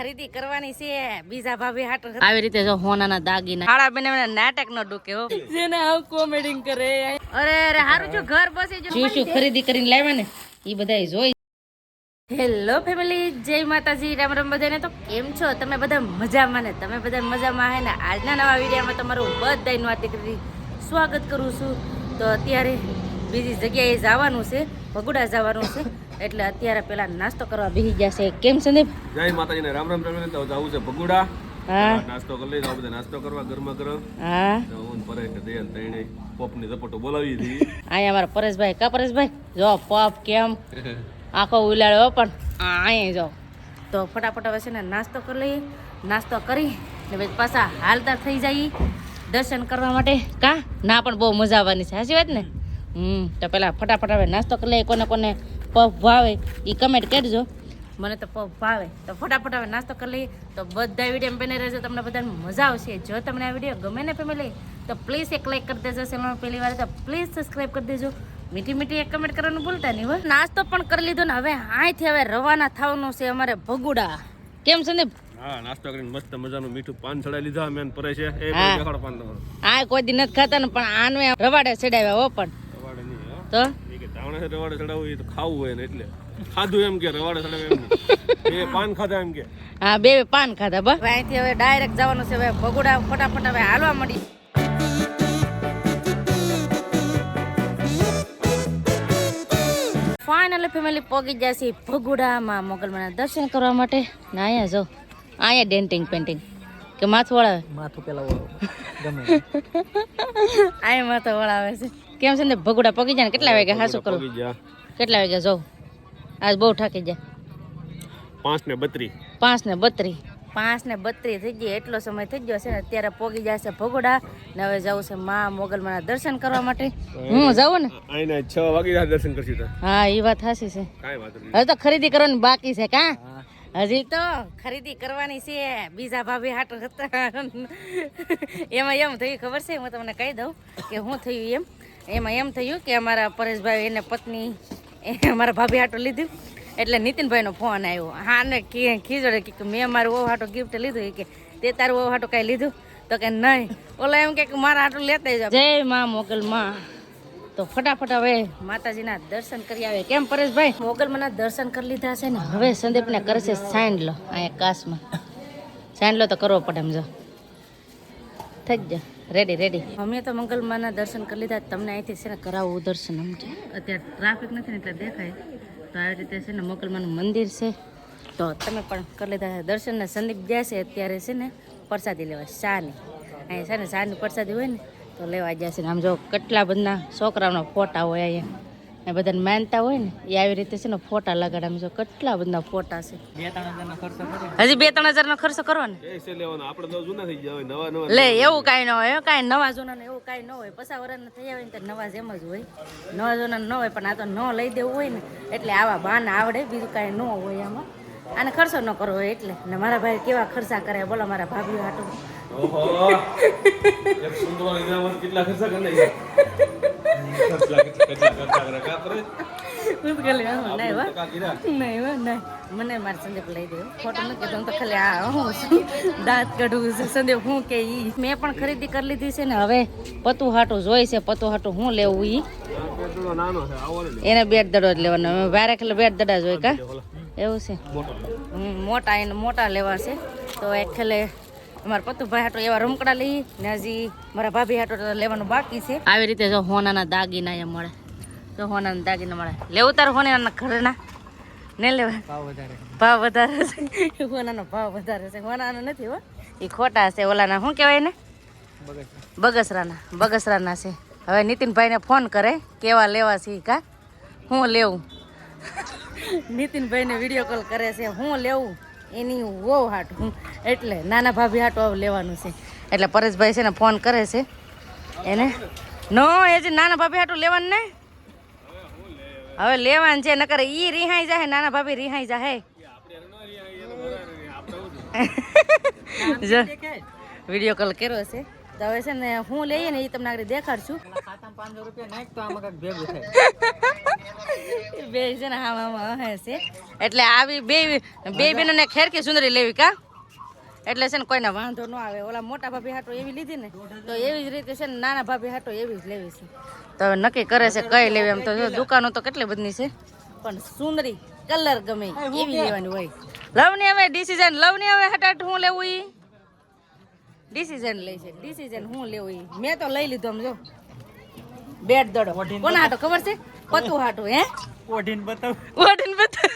ખરીદી કરવાની છે. બીજા ભાભી હાટ આવી રીતે જો હોનાના દાગીના. હાડા બને નાટક નો ડૂકે હો. જેને આવ કોમેડી કરે. અરે અરે હારું જો ઘર બસી જો શું શું ખરીદી કરીને લાવ્યા ને? ઈ બધાય જોઈ. હેલો ફેમિલી જય માતાજી. રામ રામ બધાને. તો કેમ છો? તમે બધા મજામાં ને? તમે બધા મજામાં હે ને? આજના નવા વિડીયોમાં તમારું બધાનું કરી સ્વાગત કરું છું. તો અત્યારે બીજી જગ્યાએ જવાનું છે. ભગુડા જવાનું છે. એટલે અત્યારે પેલા નાસ્તો કરવા બેસી ગયા છે. કેમ સંદીપ? જય માતાજીને રામ રામ રામ તો જવું છે ભગુડા. હા. નાસ્તો કરી લઈ આવું બધા નાસ્તો કરવા ગરમા ગરમ. હા. હું પરેશ ને દયાલ પોપની ઝપટો બોલાવી હતી. અહીંયા અમારા પરેશભાઈ. કા પરેશભાઈ? જો પપ કેમ? આખો ઉલાડ્યો પણ. અહીંયા જો. તો ફટાફટ હવે છે ને નાસ્તો કરી લઈએ. નાસ્તો કરી ને પછી પાછા હાલતા થઈ જઈએ દર્શન કરવા માટે. કા? ના પણ બહુ મજા આવવાની છે. સાચી વાત ને? હમ તો પેલા ફટાફટ હવે નાસ્તો કરી લઈએ કોને કોને. પફ ભાવે એ કમેન્ટ કરજો. મને તો પફ ભાવે. તો ફટાફટ હવે નાસ્તો કરી લઈએ. તો બધા વીડિયો બને રહેજો. તમને બધાને મજા આવશે. જો તમને આ વીડિયો ગમે ને ફેમિલી તો પ્લીઝ એક લાઈક કરી દેજો ચેનલ પહેલી વાર. તો પ્લીઝ સબસ્ક્રાઈબ કરી દેજો. મીઠી મીઠી એક કમેન્ટ કરવાનું ભૂલતા નહીં હોય નાસ્તો પણ કરી લીધો ને હવે અહીંથી હવે રવાના થવાનું છે અમારે ભગુડા. કેમ સંદીપ હા નાસ્તો કરીને મસ્ત મજાનું મીઠું પાન ચડાવી લીધા. મેં પરેશ એ દેખાડો પાન તમારું. આ કોઈ દી નથી ખાતા ને પણ આને રવાડે ચડાવ્યા હો પણ. રવાડે નહીં તો? છે રવાડે ચડાવવું એ તો ખાવું હોય ને એટલે. ખાધું એમ કે રવાડે ચડાવે એમ બે પાન ખાધા એમ કે. હા બે પાન ખાધા બસ. અહીંથી હવે ડાયરેક્ટ જવાનું છે હવે ભગોડા ફટાફટ હવે હાલવા મળી ફાઇનલ ફેમિલી પહોંચી ગયા છે ભગુડામાં મોગલમાના દર્શન કરવા માટે. ને અહીંયા જો અહીંયા ડેન્ટિંગ પેન્ટિંગ કે માથું વળાવે? માથું પેલા ગમે. અહીંયા માથું વળાવે છે. કેમ છે ને ભગુડા પગી જાય ને કેટલા વાગે હાસુ કરો? કેટલા વાગે જાઉં? આજ બહુ થાકી જાય પાંચ ને બત્રી. પાંચ ને બત્રી. પાંચ ને બત્રી થઈ ગઈ એટલો સમય થઈ ગયો છે ને અત્યારે પોગી જાય છે ભગોડા. ને હવે જવું છે મા મોગલમાના દર્શન કરવા માટે. હું જાઉં ને? અહીંના છ વાગે દર્શન કરશું હા એ વાત હાસી છે. કાંઈ વાંધો નહીં. હવે તો ખરીદી કરવાની બાકી છે કા? હજી? તો ખરીદી કરવાની છે બીજા ભાભી હાટ હતા. એમાં એમ થયું ખબર છે? હું તમને કહી દઉં કે હું થયું એમ. એમાં એમ થયું કે અમારા પરેશભાઈ એને પત્ની એ અમારા ભાભી હાટો લીધું. એટલે નીતિનભાઈનો ફોન આવ્યો. હા ને ખીજડે કે મેં મારું ઓ હાટો ગિફ્ટ લીધું કે તે તારું ઓવ હાટો કાંઈ લીધું? તો કે નહીં. ઓલા એમ કે મારા આટલું લેતા જાવ જય માં મોગલ માં તો ફટાફટ હવે માતાજીના દર્શન કરી આવે. કેમ પરેશભાઈ? મોગલમાંના દર્શન કરી લીધા છે ને. હવે સંદીપને કરશે સાઈન લો. અહીંયા કાશમાં લો તો કરવો પડે એમ જો. થઈ જ રેડી રેડી અમે તો મંગલમાના દર્શન કરી લીધા. તમને અહીંથી છે ને કરાવવું દર્શન સમજો અત્યારે ટ્રાફિક નથી ને એટલે દેખાય. તો આવી રીતે છે ને મંગલમાનું મંદિર છે. તો તમે પણ કરી લીધા દર્શનને સંદીપ ગયા છે. અત્યારે છે ને પ્રસાદી લેવા શાની અહીંયા છે ને શાની પ્રસાદી હોય ને, તો લેવા ગયા છે. ને આમ જો કેટલા બધા છોકરાઓના ફોટા હોય અહીંયા. એ બધાને માનતા હોય ને એ આવી રીતે છે ને ફોટા લગાડા. આમ જો કેટલા બધા ફોટા છે. હજી બે ત્રણ હજારનો ખર્ચો કરો ને? લે એવું કાંઈ ન હોય કાંઈ નવા જૂના ને એવું કાંઈ ન હોય. પછા વર્ષ થઈ આવે ને તો નવા જેમ જ હોય. નવા જૂના ન હોય પણ આ તો ન લઈ દેવું હોય ને એટલે આવા બાન આવડે બીજું કાંઈ ન હોય આમાં. આને ખર્ચો ન કરવો હોય એટલે. ને મારા ભાઈ કેવા ખર્ચા કરે બોલો મારા ભાભી હાટું. કેટલા ખર્ચા કરી મને મારે સંદીપ લઈ દેવો ફોટો નથી ખાલી આ હું છું દાંત કાઢું છે કે ઈ મેં પણ ખરીદી કરી લીધી છે ને હવે પતુ હાટું જોઈ છે પતુ હાટું હું લેવું ઈ એને બેટ દડો જ લેવાનો વારે ખેલે બેટ દડા જોઈ કા એવું છે મોટા એને મોટા લેવા છે. તો એક ખેલે અમારા પતુભાઈ હાટો એવા રમકડા લઈ ને હજી મારા ભાભી હાટો લેવાનું બાકી છે. આવી રીતે જો હોનાના દાગીના એમ મળે. જો હોનાના દાગીના મળે. લેવું તારે હોનાના ઘરના. ને લેવા ભાવ વધારે. ભાવ વધારે છે. હોનાનો ભાવ વધારે છે. હોનાનો નથી હો. એ ખોટા છે ઓલાના. શું કહેવાય ને બગસરાના. બગસરાના છે. હવે નીતિનભાઈને ફોન કરે. કેવા લેવા છે ઈ કા? હું લેવું? નીતિનભાઈને વીડિયો કોલ કરે છે. હું લેવું? એની વહુ હાટું. એટલે નાના ભાભી હાટું લેવાનું છે. એટલે પરેશભાઈ છે ને ફોન કરે છે. એને? નો એ જે નાના ભાભી હાટું લેવાનું ને? હવે લેવાનું છે નકર ઈ રિહાઈ જાય નાના ભાભી રિહાઈ જાય જો વીડિયો કોલ કર્યો છે. તો હવે છે ને હું લઈએ ને એ તમને આગળ દેખાડશું. ખાતામાં પાંચસો રૂપિયા નાખ તો આમાં કાંઈક ભેગું થાય. બે છે ને હા હા છે. એટલે આવી બે બે બેનોને ખેરકી સુંદરી લેવી કા? એટલે છે ને કોઈને વાંધો ન આવે. ઓલા મોટા ભાભી હાટો એવી લીધી ને તો એવી જ રીતે છે ને નાના ભાભી હાટો એવી જ લેવી છે. તો હવે નક્કી કરે છે કઈ લેવી એમ તો દુકાનો તો કેટલી બધી છે. પણ સુંદરી કલર ગમે એવી લેવાની હોય. લવની હવે ડિસિઝન લવની હવે હટાટ હું લેવું ઈ? ડિસિઝન લઈ છે ડિસિઝન હું લેવું ઈ. મેં તો લઈ લીધો આમ જો. બેટ દડો. કોના હાટો? ખબર છે? પતુ હાટો હે? ઓઢીન બતાવ. ઓઢીન બતાવ.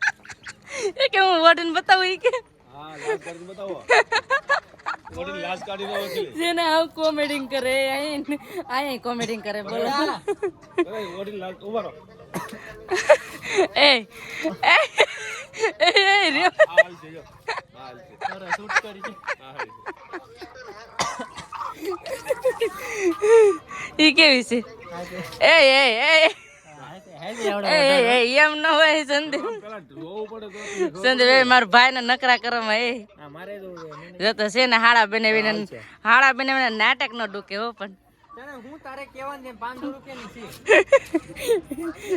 એ કે હું ઓઢીન બતાવું ઈ કે? હા લાજ કાઢી બતાવો. વડીલ લાજ કાઢી દો વકીલે. જેને આવ કોમેડિંગ કરે અહીં અહીં કોમેડિંગ કરે બોલો. અરે વડીલ લાજ ઊભા રહો. એ એ એ એ રે હાલ છે હાલ છે તારા શૂટ કરી છે. હાલ ઈ કેવી છે? એ એ એ. એમ ન હોય સંદીપ. સંદીપ એ મારા ભાઈ ને નકરા કરવામાં એ. હા મારે તો જો તો છે ને હાડા બનાવીને હાડા બનાવીને નાટક નો ડૂકે હો પણ. હું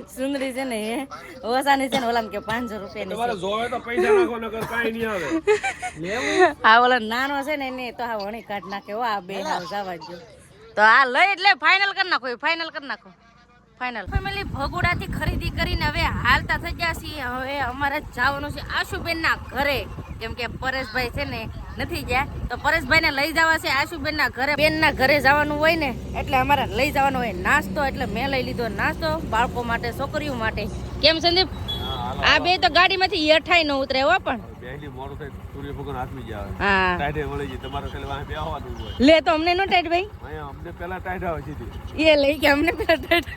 સુંદરી છે ને એ. ઓસાની છે ને ઓલા કે પાંચસો રૂપિયાની તમારે જોવે તો પૈસા નાખો નકર કાંઈ નહીં આવે. આ ઓલા નાનો છે ને એને તો આ વણી કાઢ નાખે આ બે જવા જો તો આ લઈ એટલે ફાઇનલ કરી નાખો ફાઇનલ કરી નાખો. ફાઇનલ ફેમિલી ભગોડાથી ખરીદી કરીને હવે હાલતા થઈ ગયા છીએ. હવે અમારે જવાનું છે આશુબેન ના ઘરે. કેમ કે પરેશભાઈ છે ને નથી ગયા. તો પરેશભાઈ ને લઈ જવા છે આશુબેન ના ઘરે. બેન ના ઘરે જવાનું હોય ને, એટલે અમારે લઈ જવાનું હોય નાસ્તો. એટલે મેં લઈ લીધો નાસ્તો બાળકો માટે, છોકરીઓ માટે. કેમ સંદીપ? આ બે તો ગાડીમાંથી હેઠાઈ ન ઉતરે હો પણ. લે તો અમને નો ટાઈટ ભાઈ. અમને પેલા ટાઈટ આવે સીધી એ લઈ કે અમને પેલા ટાઈટ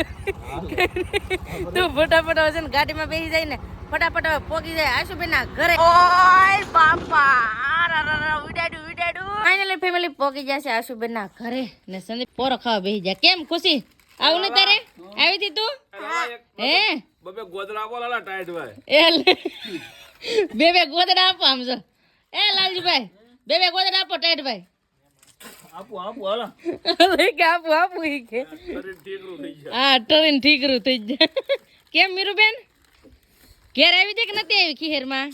તું ફટાફટ છે ને ગાડીમાં બેસી જાય ને ફટાફટ પોકી પોગી જાય. આશુબેન ના ઘરે. ઓય બાપા ઉડાડું ઉડાડું ફાઇનલી ફેમિલી પોગી જશે આશુબેન ના ઘરે ને સંદીપ પોરો ખાવા બેસી જાય. કેમ ખુશી? આવું ને તારે? આવી હતી તું? હે? બબે ગોદડા બોલાલા ટાઈટ ભાઈ. એ લે. બે બે ગોદડા આપો આમ જો. એ લાલજીભાઈ બે બે ગોદડા આપો ટાઈટ ભાઈ. આપો આપો હાલા. લે કે આપો આપો ઈ કે. થઈ જાય હા ટરીન ઠીકરું થઈ જાય કેમ મીરુબેન? ઘેર આવી છે કે નથી આવી ખીહેરમાં?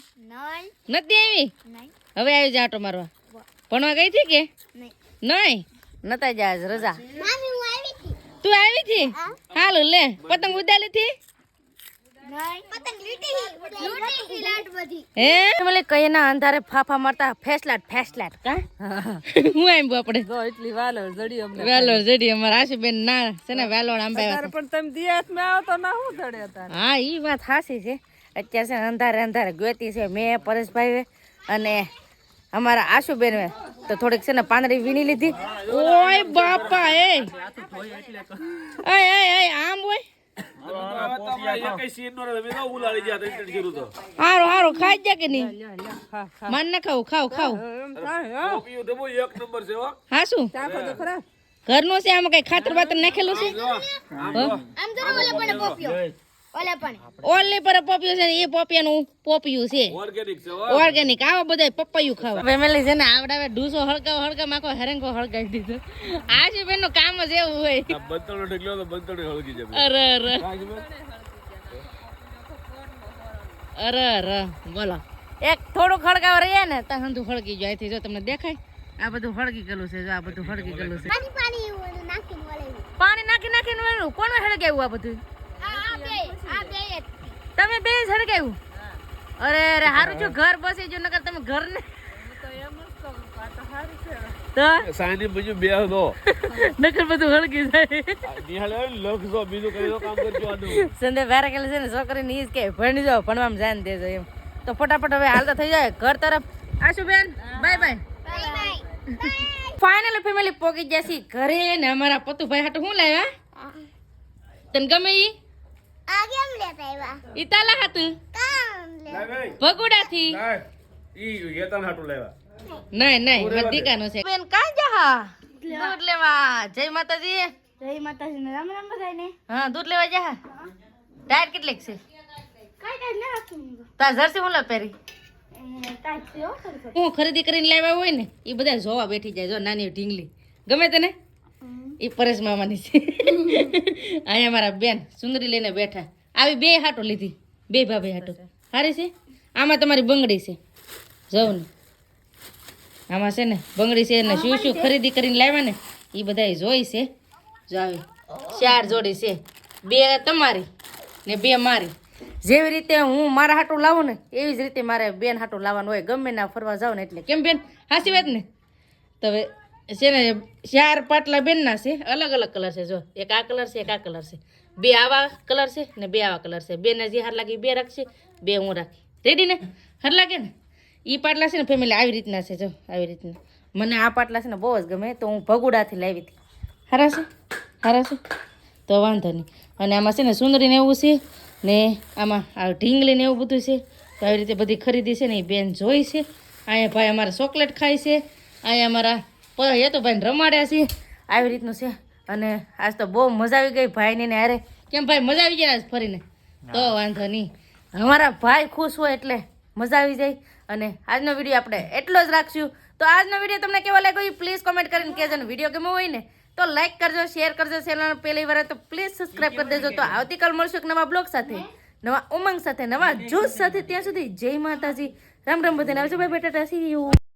નથી આવી? હવે આવી જા આટો મારવા. ભણવા ગઈ હતી કે? નહીં. નતા જા રજા. તું આવી હતી? હાલો લે. પતંગ ઉડાલી હતી અંધારે ફાફા મારતા ફેસલાટ ફેસલાટ કા? હું એમ આપણે એટલી વાલો જડી અમને વેલોર જડી અમારા આશુબેન ના છે ને વેલોર આંબા પણ તમે દિયાતમાં આવો તો ના હું જડે હતા હા એ વાત હાસી છે. અત્યારે છે અંધારે અંધારે ગોતી છે મેં પરેશભાઈ અને અમારા આશુબેન તો થોડીક છે ને પાંદડી વીણી લીધી. ઓય બાપા એ! આમ હોય? હારું હારો ખાઈ જા કે નહીં? માન ના ખાવું ખાવ ખાવ. હા શું? ઘરનું છે આમાં કઈ ખાતર બાતર નાખેલું છે? ઓલે પર પોપિયું છે ને એ પોપિયાનું પોપિયું છે. ઓર્ગેનિક છે ઓર્ગેનિક આવો બધા પપૈયું ખાવા. ફેમિલી છે ને આવડાવે ઢૂસો હળગાવ હળગાવ માખો હેરંગો હળગાવી દીધો. આજ બેન બેન કામ જ એવું હોય. બંતણો ઢગલો તો બંતણો હળગી જાય અરે અરે. અરે અરે. બોલો. એક થોડું હળગાવ રહીએ ને તો હંધું હળગી જાય. અહીંથી જો તમને દેખાય આ બધું હળગી ગયેલું છે જો આ બધું હળગી ગયેલું છે. પાણી નાખી નાખીને કોણ હળગાવ્યું આ બધું? તમે બે જ હળગાવ્યું અરે અરે હારું છું ઘર બસી જો નકર તમે ઘર ને સાંજે સાની બીજું બે દો નકર બધું હળગી જાય. નિહાળે લખજો બીજું કઈ કામ કરજો આનું. સંદે વારે કેલે છે ને છોકરીને ઈ કે ભણી જાઓ ભણવામાં ધ્યાન દેજો એમ. તો ફટાફટ હવે હાલતા થઈ જાય ઘર તરફ. Ashuben bye bye. Finally family પોગી જશે ઘરે ને અમારા પતુભાઈ હાટુ શું લાવ્યા તને ગમે ઈ? ઈ તાલા હાતું ભગુડાથી? ઈ હેતન હાટું લેવા નહીં નહીં મારી છે. બેન કાં જા દૂધ લેવા. જય માતાજી. જય માતાજી ને રામ રામ બધાને હા દૂધ લેવા જા. ટાયર કેટલીક છે? ના જર્સી હું પહેરી? હું ખરીદી કરીને લાવ્યા હોય ને એ બધા જોવા બેઠી જાય જો નાની ઢીંગલી. ગમે તને? એ પરેશ મામાની છે. અહીંયા મારા બેન સુંદરી લઈને બેઠા. આવી બે હાટો લીધી. બે ભાભી હાટો. સારી છે? આમાં તમારી બંગડી છે. જવું ને. આમાં છે ને બંગડી છે ને શું શું ખરીદી કરીને લાવ્યા ને એ બધા જોઈ છે. જો આવી ચાર જોડી છે. બે તમારી ને બે મારી. જેવી રીતે હું મારા હાટું લાવું ને એવી જ રીતે મારે બેન હાટું લાવવાનું હોય. ગમે ના ફરવા જાઉં ને એટલે. કેમ બેન? હાસી વાત ને? તો છે ને ચાર પાટલા બેનના છે, અલગ અલગ કલર છે જો. એક આ કલર છે, એક આ કલર છે. બે આવા કલર છે ને બે આવા કલર છે. બેને જે હાર લાગી બે રાખશે, બે હું રાખી. રેડી ને? હાર લાગે ને? એ પાટલા છે ને ફેમિલી આવી રીતના છે જો, આવી રીતના. મને આ પાટલા છે ને બહુ જ ગમે, તો હું ભગુડાથી લાવી હતી. હારા છે? હારા છે? તો વાંધો નહીં. અને આમાં છે ને સુંદરીને એવું છે ને આમાં આ ઢીંગલીને એવું બધું છે. તો આવી રીતે બધી ખરીદી છે ને એ બેન જોઈ છે. અહીંયા ભાઈ અમારા ચોકલેટ ખાય છે. અહીંયા અમારા એ તો ભાઈ રમાડ્યા છે આવી રીતનું છે. અને આજ તો બહુ મજા આવી ગઈ ભાઈને ને અરે કેમ ભાઈ મજા આવી જાય આજ ફરીને? તો વાંધો નહીં. અમારા ભાઈ ખુશ હોય એટલે મજા આવી જાય. અને આજનો વીડિયો આપણે એટલો જ રાખશું. તો આજનો વીડિયો તમને કેવો લાગ્યો પ્લીઝ કોમેન્ટ કરીને કહેજો. ને વીડિયો કેમો હોય ને તો લાઈક કરજો શેર કરજો ચેનલ પહેલી વાર તો પ્લીઝ સબસ્ક્રાઇબ કરી દેજો. તો આવતીકાલ મળશું એક નવા બ્લોગ સાથે નવા ઉમંગ સાથે નવા જોશ સાથે. ત્યાં સુધી જય માતાજી. રામ રામ બધાને. આવજો ભાઈ બટાટા સી યુ